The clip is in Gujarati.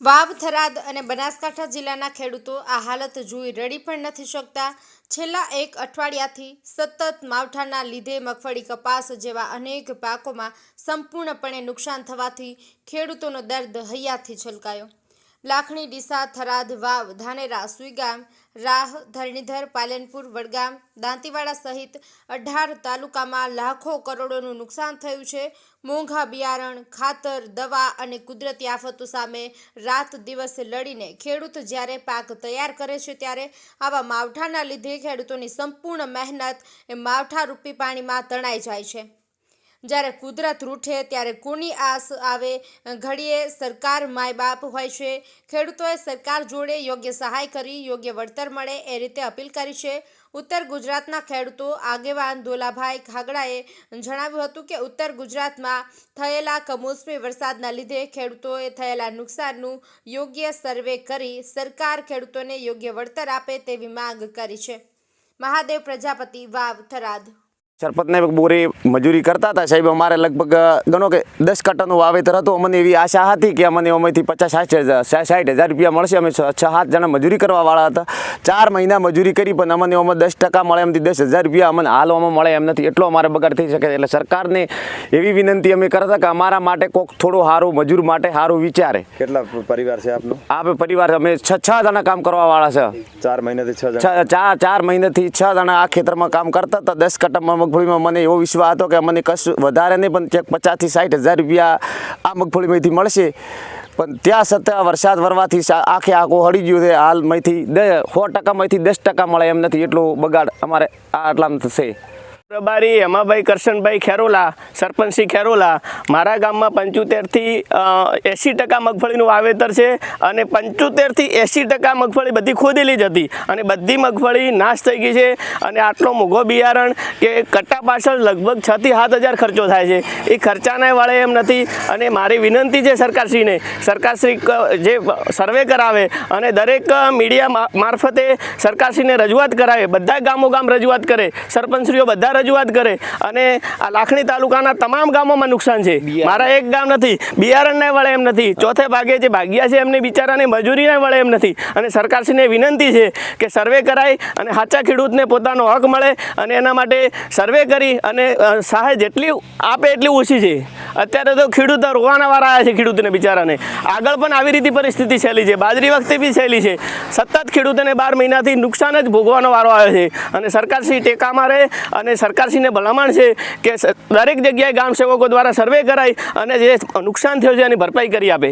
વાવ થરાદ અને બનાસકાંઠા જિલ્લાના ખેડૂતો આ હાલત જોઈ રડી પણ નથી શકતા. છેલ્લા એક અઠવાડિયાથી સતત માવઠાના લીધે મગફળી કપાસ જેવા અનેક પાકોમાં સંપૂર્ણપણે નુકસાન થવાથી ખેડૂતોનો દર્દ હૈયાથી છલકાયો. લાખણી ડીસા, થરાદ, વાવ, ધાનેરા, સુઈગામ, રાહ, ધરણીધર, પાલનપુર, વડગામ, દાંતીવાડા સહિત અઢાર તાલુકામાં લાખો કરોડોનું નુકસાન થયું છે. મોંઘા બિયારણ, ખાતર, દવા અને કુદરતી આફતો સામે રાત દિવસ લડીને ખેડૂત જ્યારે પાક તૈયાર કરે છે ત્યારે આવા માવઠાના લીધે ખેડૂતોની સંપૂર્ણ મહેનત એ માવઠારૂપી પાણીમાં તણાઈ જાય છે. જ્યારે કુદરત રૂઠે ત્યારે કોની આસ આવે? ઘડીએ સરકાર માય બાપ હોય છે. ખેડૂતોએ સરકાર જોડે યોગ્ય સહાય કરી, યોગ્ય વળતર મળે એ રીતે અપીલ કરી છે. ઉત્તર ગુજરાતના ખેડૂતો આગેવાન દોલાભાઈ ખાગડાએ જણાવ્યું હતું કે ઉત્તર ગુજરાતમાં થયેલા કમોસમી વરસાદના લીધે ખેડૂતોએ થયેલા નુકસાનનું યોગ્ય સર્વે કરી સરકાર ખેડૂતોને યોગ્ય વળતર આપે તેવી માંગ કરી છે. મહાદેવ પ્રજાપતિ, વાવ, થરાદ. સરપંચને બોરી મજૂરી કરતા હતા. સાહેબ અમારે લગભગ ગણો કે દસ કટ્ટાનું વાવેતર હતું. અમને એવી આશા હતી કે અમને અમેથી પચાસ સાઠ હજાર સાઠ હજાર રૂપિયા મળશે. અમે છ સાત જણા મજૂરી કરવાવાળા હતા. ચાર મહિના મજૂરી કરી પણ અમને અમે દસ ટકા મળે એમથી દસ હજાર રૂપિયા અમને હાલવામાં મળે એમ નથી. એટલો અમારે બગાડ થઈ શકે એટલે સરકારને એવી વિનંતી અમે કરતા કે અમારા માટે કોઈક થોડું સારું મજૂર માટે સારું વિચારે. કેટલા પરિવાર છે આપનો? આ પરિવાર અમે છ છ જણા કામ કરવાવાળા છે. ચાર મહિનાથી છ જણ? ચાર ચાર મહિનાથી છ જણા આ ખેતરમાં કામ કરતા હતા. દસ કટ્ટામાં મગફળીમાં મને એવો વિશ્વાસ હતો કે મને કશું વધારે નહીં, પણ ચેક પચાસથી સાઠ હજાર રૂપિયા આ મગફળીમાંથી મળશે. પણ ત્યાં છતાં વરસાદ વરવાથી આખે આખું હળી ગયું છે. હાલમાંથી દ સો ટકામાંથી દસ ટકા મળે એમ નથી એટલું બગાડ અમારે આટલામાં થશે. પ્રભારી હેમાભાઈ કરશનભાઈ ખેરોલા સરપંચશ્રી ખેરોલા, મારા ગામમાં પંચોતેરથી એંસી ટકા મગફળીનું વાવેતર છે અને પંચોતેરથી એંસી ટકા મગફળી બધી ખોદેલી જ હતી અને બધી મગફળી નાશ થઈ ગઈ છે અને આટલો મોંઘો બિયારણ કે કટ્ટા પાછળ લગભગ છથી સાત હજાર ખર્ચો થાય છે. એ ખર્ચાને વળે એમ નથી અને મારી વિનંતી છે સરકારશ્રીને, સરકારશ્રી જે સર્વે કરાવે અને દરેક મીડિયા મારફતે સરકારશ્રીને રજૂઆત કરાવે, બધા ગામો ગામ રજૂઆત કરે, સરપંચશ્રીઓ બધા રજૂઆત કરે અને આ લાખણી તાલુકાના તમામ ગામોમાં નુકસાન છે. મારા એક ગામ નથી. બિયારણને વળે એમ નથી. ચોથે ભાગે જે ભાગ્યા છે એમને બિચારાને મજૂરીને વળે એમ નથી. અને સરકારશ્રીને વિનંતી છે કે સર્વે કરાય અને સાચા ખેડૂતને પોતાનો હક મળે અને એના માટે સર્વે કરી અને સહાય જેટલી આપે એટલી ઓછી છે. અત્યારે તો ખેડૂત રોવાના વાળા આવ્યા છે ખેડૂતને બિચારાને. આગળ પણ આવી રીતે પરિસ્થિતિ છેલી છે. બાજરી વખતે બી છેલી છે. સતત ખેડૂતોને બાર મહિનાથી નુકસાન જ ભોગવાનો વારો આવ્યો છે. અને સરકારશ્રી ટેકામાં રહે અને સરકારશ્રીને ભલામણ છે કે દરેક જગ્યાએ ગામ સેવકો દ્વારા સર્વે કરાય અને જે નુકસાન થયું છે એની ભરપાઈ કરી આપે.